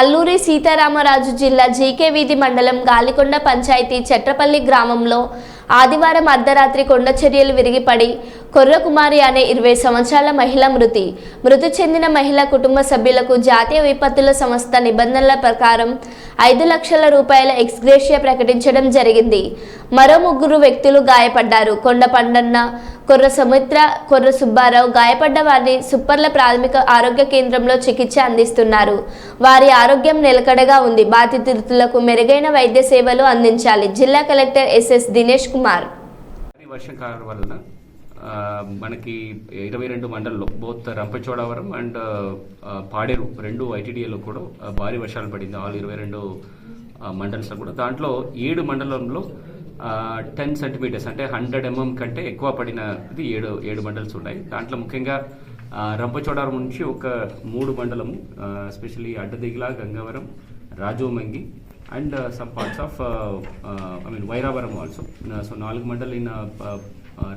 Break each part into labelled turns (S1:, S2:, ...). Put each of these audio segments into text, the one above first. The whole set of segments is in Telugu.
S1: అల్లూరి సీతారామరాజు జిల్లా జీకే వీధి మండలం గాలికొండ పంచాయతీ చెట్రపల్లి గ్రామంలో ఆదివారం అర్ధరాత్రి కొండ చర్యలు విరిగిపడి కొర్రకుమారి అనే ఇరవై సంవత్సరాల మహిళ మృతి. మృతి చెందిన మహిళ కుటుంబ సభ్యులకు జాతీయ విపత్తుల సంస్థ నిబంధనల ప్రకారం ఐదు లక్షల రూపాయల ఎక్స్గ్రేషియా ప్రకటించడం జరిగింది. మరో ముగ్గురు వ్యక్తులు గాయపడ్డారు. కొండ పండన్న కొర్ర సుమిత్ర కొర్ర సుబ్బారావు గాయపడ్డ వారిని సుప్పర్ల ప్రాథమిక ఆరోగ్య కేంద్రంలో చికిత్స అందిస్తున్నారు. వారి ఆరోగ్యం నిలకడగా ఉంది. బాధితులకు మెరుగైన వైద్య సేవలు అందించాలి. జిల్లా కలెక్టర్ ఎస్ఎస్ దినేష్ కుమార్.
S2: వర్షం కావడం వలన మనకి ఇరవై రెండు మండల్లో బోత్ రంపచోడవరం అండ్ పాడేరు రెండు ఐటీడీఏలో కూడా భారీ వర్షాలు పడింది. ఆల్ ఇరవై రెండు మండల్స్లో కూడా. దాంట్లో ఏడు మండలంలో టెన్ సెంటీమీటర్స్ అంటే హండ్రెడ్ ఎంఎం కంటే ఎక్కువ పడినది ఏడు ఏడు మండల్స్ ఉన్నాయి. దాంట్లో ముఖ్యంగా రంపచోడవరం నుంచి ఒక మూడు మండలము especially Addateegala Gangavaram Rajavommangi and some parts of I mean Y Ramavaram also so నాలుగు మండల్ ఇన్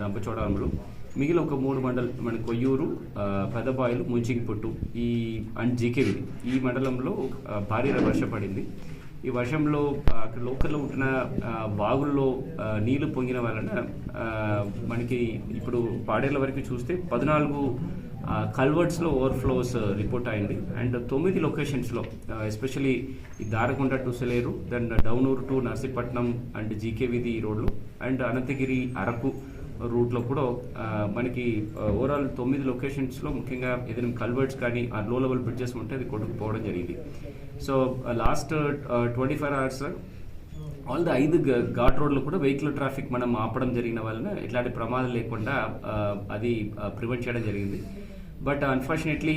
S2: రంపచోడవరంలో. మిగిలిన ఒక మూడు మండల మన కొయ్యూరు పెదబాయిలు ముంచింగిపుట్టు ఈ అండ్ జీకేవి ఈ మండలంలో భారీ వర్షం పడింది. ఈ వర్షంలో అక్కడ లోకల్లో ఉంటున్న బాగుల్లో వాగుల్లో నీళ్ళు పొంగిన వలన మనకి ఇప్పుడు పాడేళ్ళ వరకు చూస్తే పద్నాలుగు కల్వర్ట్స్లో ఓవర్ఫ్లోస్ రిపోర్ట్ అయింది. అండ్ తొమ్మిది లొకేషన్స్లో ఎస్పెషలీ ఈ Darakonda to Sileru then Downuru to Narsipatnam and GK Veedhi రోడ్లు అండ్ అనంతగిరి అరకు రూట్లో కూడా మనకి ఓవరాల్ తొమ్మిది లొకేషన్స్లో ముఖ్యంగా ఏదైనా కల్వర్ట్స్ కానీ ఆ లో లెవెల్ బ్రిడ్జెస్ ఉంటే అది కొట్టుకుపోవడం జరిగింది. So last twenty four hours all the ఐదు ఘాట్ రోడ్లు కూడా వెహికల్ ట్రాఫిక్ మనం ఆపడం జరిగిన వలన ఎట్లాంటి ప్రమాదం లేకుండా అది ప్రివెంట్ చేయడం జరిగింది. But unfortunately